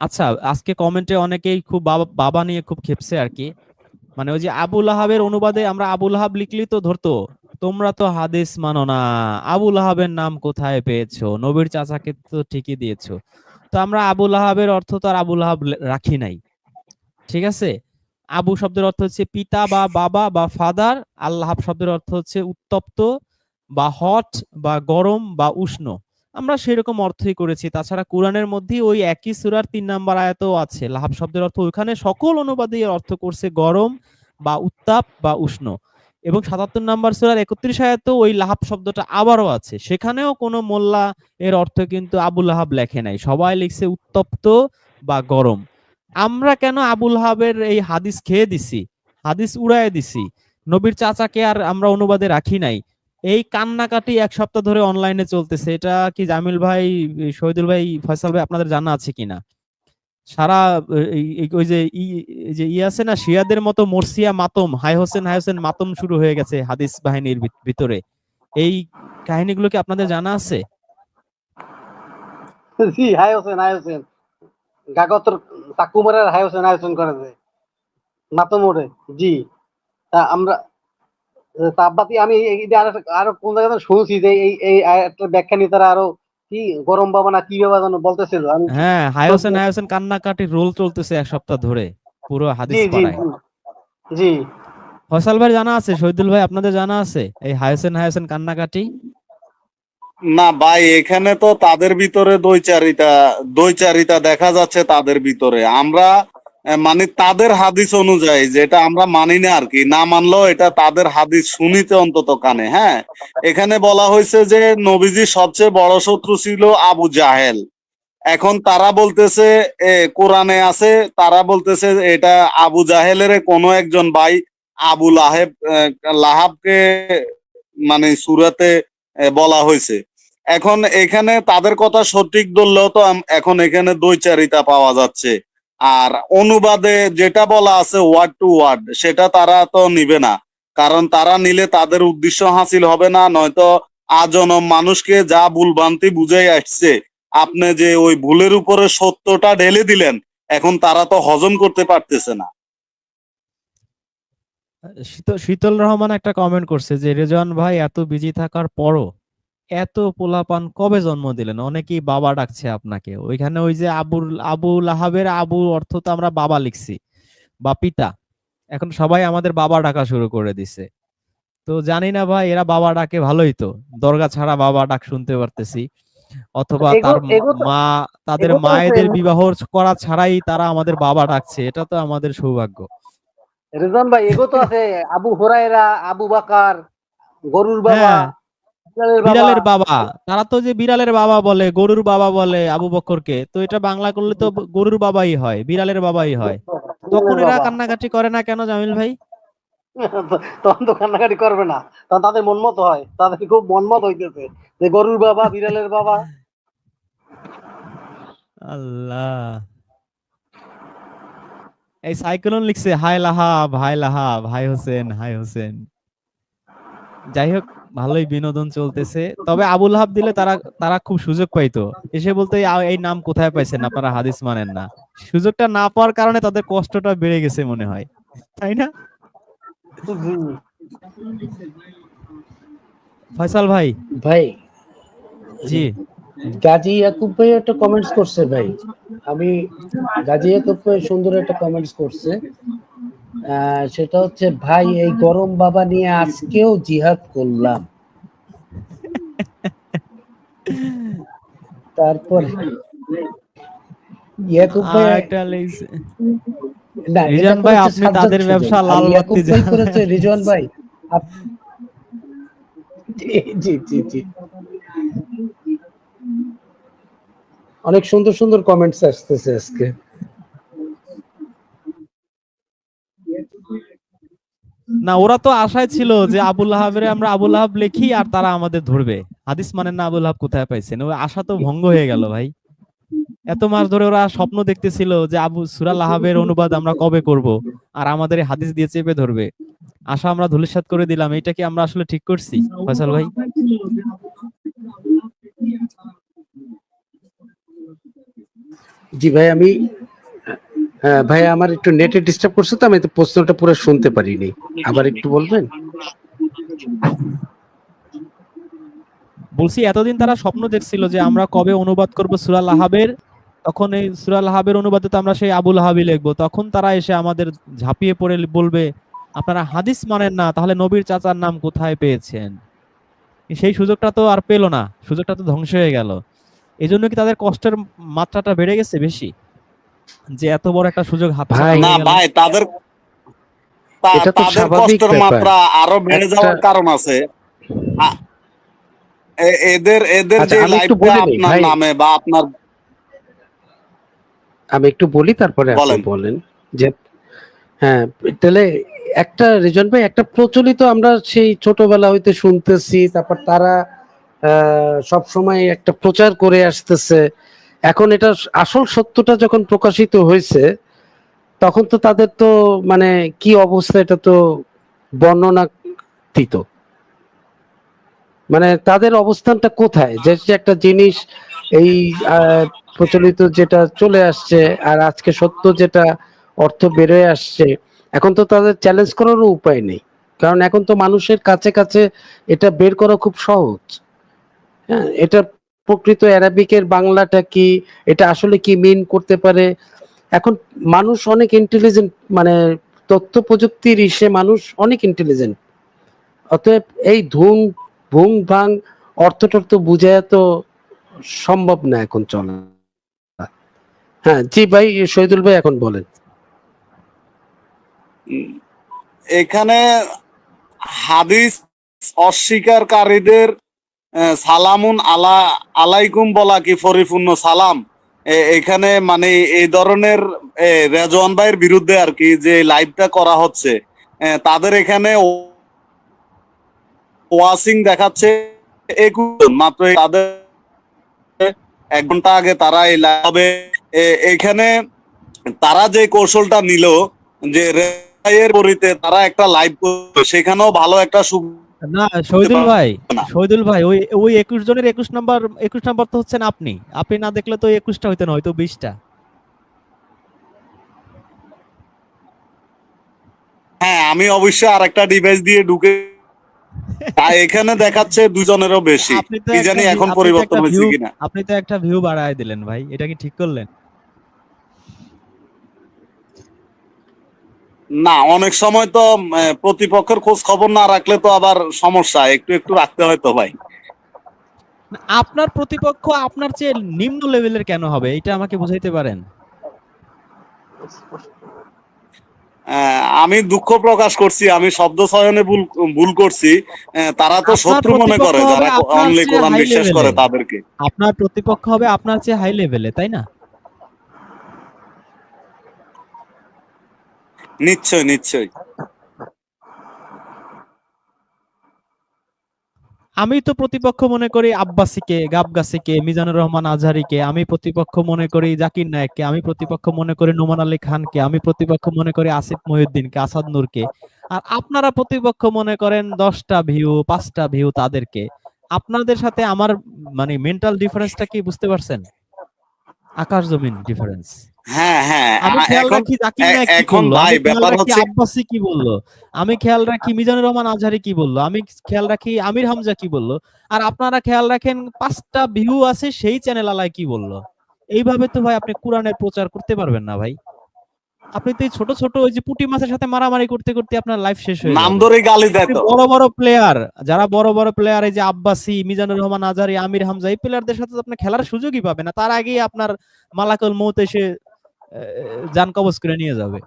আচ্ছা আজকে কমেন্টে অনেকেই খুব বাবা নিয়ে খুব খেপছে আর কি মানে ওই যে আবুল আহাবের অনুবাদে আমরা আবুল আহাব লিখলি তো ধরতো, তোমরা তো হাদিস মানো না, আবুল আহাবের নাম কোথায় পেয়েছ? নবীর চাচাকে তো ঠিকই দিয়েছ। তো আমরা আবুল আহাবের অর্থ তো আর আবুল আহাব রাখি নাই। ঠিক আছে? আবু শব্দের অর্থ হচ্ছে পিতা বা বাবা বা ফাদার, আল্লাহ শব্দের অর্থ হচ্ছে উত্তপ্ত বা হট বা গরম বা উষ্ণ। আমরা সেরকম অর্থই করেছি। তাছাড়া কোরআনের মধ্যেই ওই একই সূরার তিন নাম্বার আয়াতেও আছে। লাহাব শব্দের অর্থ ওইখানে সকল অনুবাদে অর্থ করছে গরম বা উত্তাপ বা উষ্ণ। এবং সাতাত্তর নাম্বার সুরার একত্রিশ আয়াতেও ওই লাহাব শব্দটা আবারও আছে। সেখানেও কোনো মোল্লা এর অর্থ কিন্তু আবুল লাহাব লেখে নাই। সবাই লিখছে উত্তপ্ত বা গরম। আমরা কেন আবুল হাবের এই হাদিস খেয়ে দিছি? হাদিস উড়ায় দিছি। নবীর চাচাকে আর আমরা অনুবাদে রাখি নাই। এই কান্নাকাটি এক সপ্তাহ ধরে অনলাইনে চলতেছে। এটা কি জামিল ভাই, শহীদুল ভাই, ফয়সাল ভাই আপনাদের জানা আছে কিনা? সারা ওই যে যে ই আছে না, শিয়াদের মতো মোরসিয়া মাতম হাই হোসেন হাই হোসেন মাতম শুরু হয়ে গেছে হাদিস বাহিনীর ভিতরে। এই কাহিনীগুলো কি আপনাদের জানা আছে? জি হাই হোসেন হাই হোসেন। গাগতর তাকুমারের হাই হোসেন হাই হোসেন করে নাতো মোড়ে জি। আমরা তাপবাতি আমি আরও আরও কোন জায়গায় শুনছি যে এই এই ব্যাখ্যা নিয়ে তারা আরও কি গরম বাবা না কি বাবা যেন বলতেছিল হ্যাঁ হাই হোসেন হাই হোসেন কান্নাকাটি রোল চলতেছে এক সপ্তাহ ধরে পুরো হাদিস পাড়ায়। জি, ফয়সাল ভাই জানা আছে? শহীদুল ভাই আপনাদের জানা আছে? এই হাই হোসেন হাই হোসেন কান্নাকাটি? না ভাই এখানে তো তাদের ভিতরে দৈচারিতা দৈচারিতা দেখা যাচ্ছে তাদের ভিতরে। আমরা মানে তাদের হাদিস অনুযায়ী, যেটা আমরা মানি না আর কি, না মানলেও এটা তাদের হাদিস শুনিতে অন্তত কানে হ্যাঁ? এখানে বলা হয়েছে যে নবীজির সবচেয়ে বড় শত্রু ছিল আবু জাহেল। এখন তারা বলতেছে কোরআনে আছে, তারা বলতেছে এটা আবু জাহেলের কোনো একজন ভাই আবু লাহেব লাহাবকে মানে সুরাতে বলা হয়েছে। এখন এখানে তাদের কথা সঠিক ধরলেও তো এখন এখানে দৈচারিতা পাওয়া যাচ্ছে। আর অনুবাদে যেটা বলা আছে ওয়ার্ড টু ওয়ার্ড সেটা তারা তো নিবে না। কারণ তারা নিলে তাদের উদ্দেশ্য হাসিল হবে না, নয়তো আজনম মানুষকে যা ভুলভ্রান্তি বুঝে আসছে, আপনি যে ওই ভুলের উপরে সত্যটা ঢেলে দিলেন, এখন তারা তো হজম করতে পারতেছে না। শীতল শীতল রহমান একটা কমেন্ট করছে যে, রেজওয়ান ভাই, এত বিজি থাকার পরও এত পোলাপান কবে জন্ম দিলেন? অনেকেই বাবা ডাকছে আপনাকে। ওইখানে ওই যে আবুল আবু লাহাবের আবু অর্থ তো আমরা বাবা লিখছি বা পিতা। এখন সবাই আমাদের বাবা ডাকা শুরু করে দিছে। তো জানি না ভাই এরা বাবা ডাকে ভালোই তো। দরগা ছাড়া বাবা ডাক শুনতে পারতেছি। অথবা তার মা তাদের মায়েদের বিবাহ করা ছাড়াই তারা আমাদের বাবা ডাকছে। এটা তো আমাদের সৌভাগ্য। রেজন ভাই এগো তো আছে। আবু হুরায়রা আবু বাকার গরুর বাবা। হ্যাঁ। বিড়ালের বাবা। তারা তো যে বিড়ালের বাবা বলে গরুর বাবা বলে আবু বক্করকে তো এটা বাংলা করলে তো গরুর বাবাই হয় বিড়ালের বাবাই হয়। তখন এরা কান্নাকাটি করে না কেন জামিল ভাই? তখন তো কান্নাকাটি করবে না। তখন তাদের মনমত হয়। তাদের খুব মনমত হইতেছে যে গরুর বাবা বিড়ালের বাবা। আল্লাহ। এই সাইক্লোন লিখছে হাই লাহাব হাই লাহাব হাই হোসেন হাই হোসেন। যাই হোক ভালোই বিনোদন চলতেছে। তবে আবুল হাব দিলে তারা তারা খুব সুযোগ পাইতো। এসে বলতে এই নাম কোথায় পাইছেন? আপনারা হাদিস মানেন না। সুযোগটা না পাওয়ার কারণে তাদের কষ্টটা বেড়ে গেছে মনে হয়। তাই না। ফয়সাল ভাই। ভাই জি। গাজী ইয়াকুব ভাই একটা কমেন্টস করছে ভাই। আমি গাজী ইয়াকুব ভাই সুন্দর একটা কমেন্টস করছে। সেটা হচ্ছে ভাই এই গরম বাবা নিয়ে আজকেও জিহাদ করলাম। তারপর ইয়াকুব ভাই না, রিজন ভাই, আপনি তাদের ব্যবসা লাল বাতি করেছে রিজন ভাই জি জি জি অনেক সুন্দর সুন্দর কমেন্টস আসতেছে আজকে। না, ওরা তো আশায় ছিল যে আবুল আহাবের আমরা আবুল আহাব লিখি আর তারা আমাদের ধরবে। হাদিস মানে না আবুল আহাব কোথায় পাইছেন? ওই আশা তো ভঙ্গ হয়ে গেল ভাই। এত মাস ধরে ওরা স্বপ্ন দেখতেছিল যে আবু সুরাল আহাবের অনুবাদ আমরা কবে করব? আর আমাদের হাদিস দিয়ে চেপে ধরবে। আশা আমরা ধুলিসাৎ করে দিলাম। এটা কি আমরা আসলে ঠিক করছি? ফয়সাল ভাই? জি ভাই, আমি হ্যাঁ ভাই, আমার একটু নেটে ডিস্টার্ব করছে তো, আমি তো প্রশ্নটা পুরো শুনতে পারিনি। আবার একটু বলবেন? বলছি, এতদিন তারা স্বপ্ন দেখছিল যে আমরা কবে অনুবাদ করব সূরা লাহাবের। তখন এই সূরা লাহাবের অনুবাদে তো আমরা সেই আবুল হাবি লিখব। তখন তারা এসে আমাদের ঝাঁপিয়ে পড়ে বলবে, আপনারা হাদিস মানেন না, তাহলে নবীর চাচার নাম কোথায় পেয়েছেন? সেই সুযোগটা তো আর পেল না, সুযোগটা তো ধ্বংস হয়ে গেল। এই জন্য কি তাদের কষ্টের মাত্রাটা বেড়ে গেছে বেশি? যে এত বড় একটা সুযোগ হাত না ভাই তাদের এটা তো তাদের স্বাভাবিক কষ্টের ব্যাপার। মাত্রা আরও বেড়ে যাওয়ার কারণ আছে এদের এদের আচ্ছা, যে আমি একটু লাইফটা আপনার নামে বা আপনার আমি একটু বলি তারপরে আপনি বলেন। বলেন যে হ্যাঁ তাহলে একটা রিজন ভাই একটা প্রচলিত আমরা সেই ছোটবেলা হইতে শুনতেছি তারপর তারা সব সময় একটা প্রচার করে আসতেছে এখন এটা আসল সত্যটা যখন প্রকাশিত হয়েছে, তখন তো তাদের তো মানে কি অবস্থা এটা তো বর্ণনা বর্ণনাতীত। মানে তাদের অবস্থানটা কোথায়? যে একটা জিনিস এই প্রচলিত যেটা চলে আসছে আর আজকে সত্য যেটা অর্থ বেরোয় আসছে, এখন তো তাদের চ্যালেঞ্জ করারও উপায় নেই। কারণ এখন তো মানুষের কাছে কাছে এটা বের করা খুব সহজ। হ্যাঁ এটা প্রকৃত অ্যারাবিকের বাংলাটা কি? এটা আসলে কি মিন করতে পারে? এখন মানুষ অনেক ইন্টেলিজেন্ট মানে তথ্য প্রযুক্তির ইসে মানুষ অনেক ইন্টেলিজেন্ট অতএব এই ধুম ভুং ভাং অর্থ টর্থ বুঝায় তো সম্ভব না এখন চলা। হ্যাঁ জি ভাই, শহীদুল ভাই এখন বলেন। এখানে হাদিস অস্বীকারীদের সালামুন আলা, আলাইকুম বলা কি পরিপূর্ণ সালাম। এখানে মানে এই ধরনের রেজওয়ান ভাইয়ের বিরুদ্ধে আর কি যে লাইভটা করা হচ্ছে তাদের এখানে ওয়াসিং দেখাচ্ছে মাত্র তাদের এক ঘণ্টা আগে তারা এই লাইভে এখানে তারা যে কৌশলটা নিল, যে রেয়ের পরিতে তারা একটা লাইভ সেখানেও ভালো একটা সুখ না শহীদুল ভাই শহীদুল ভাই ওই ওই একুশ জনের একুশ নাম্বার একুশ নাম্বার তো হচ্ছেন আপনি। আপনি না দেখলে তো একুশটা হইতে না হয়তো বিশটা। হ্যাঁ আমি অবশ্যই আর একটা ডিভাইস দিয়ে ঢুকে আর এখানে দেখাচ্ছে দুজনেরও বেশি। কি জানি এখন পরিবর্তন হয়েছে কিনা। আপনি তো একটা ভিউ বাড়ায় দিলেন ভাই এটা কি ঠিক করলেন? না অনেক সময় তো প্রতিপক্ষের খোঁজ খবর না রাখলে তো আবার সমস্যা। একটু একটু রাখতে হয় তো ভাই। আপনার প্রতিপক্ষ আপনার চেয়ে নিম্ন লেভেলের কেন হবে? এটা আমাকে বুঝাইতে পারেন। আমি দুঃখ প্রকাশ করছি আমি শব্দ চয়নে ভুল ভুল করছি। তারা তো শত্রু মনে করে যারা অনলি কোরআন বিশ্বাস করে তাদেরকে। আপনার প্রতিপক্ষ হবে আপনার চেয়ে হাই লেভেলে তাই না? নিশ্চয় নিশ্চয়। আমি তো প্রতিপক্ষ মনে করি আব্বাসিকে, গাবগাসিকে, মিজানুর রহমান আজহারিকে, আমি প্রতিপক্ষ মনে করি জাকির নায়েককে, আমি প্রতিপক্ষ মনে করি নোমান আলী খানকে, আমি প্রতিপক্ষ মনে করি আসিফ মহিউদ্দিনকে, আসাদ নূরকে। আর আপনারা প্রতিপক্ষ মনে করেন দশটা ভিউ পাঁচটা ভিউ তাদেরকে। আপনাদের সাথে আমার মানে মেন্টাল ডিফারেন্সটা কি বুঝতে পারছেন? আকাশ জমিন ডিফারেন্স হ্যাঁ হ্যাঁ আমি খেয়াল রাখি জাকির এ- নায়েক কি এখন ভাই ব্যাপার হচ্ছে- আব্বাসি কি বলল? আমি খেয়াল রাখি মিজানুর রহমান আজহারি কি বলল? আমি খেয়াল রাখি আমির হামজা কি বলল? আর আপনারা খেয়াল রাখেন পাঁচটা ভিউ আছে সেই চ্যানেল আলায় কি বলল? এইভাবে তো ভাই আপনি কোরআনের প্রচার করতে পারবেন না ভাই। আপনি তো এই ছোট ছোট ওই যে পুটি মাছের সাথে মারামারি করতে করতে আপনার লাইফ শেষ হয়ে নাম। ধরে গালি দেয় তো। বড় বড় প্লেয়ার যারা বড় বড় প্লেয়ার এই যে আব্বাসি মিজানুর রহমান আজারি আমির হামজা এই প্লেয়ারদের সাথে আপনি খেলার সুযোগই পাবে না। তার আগেই আপনার মালাকুল মৌত এসে যান কবজ করে নিয়ে যাবে।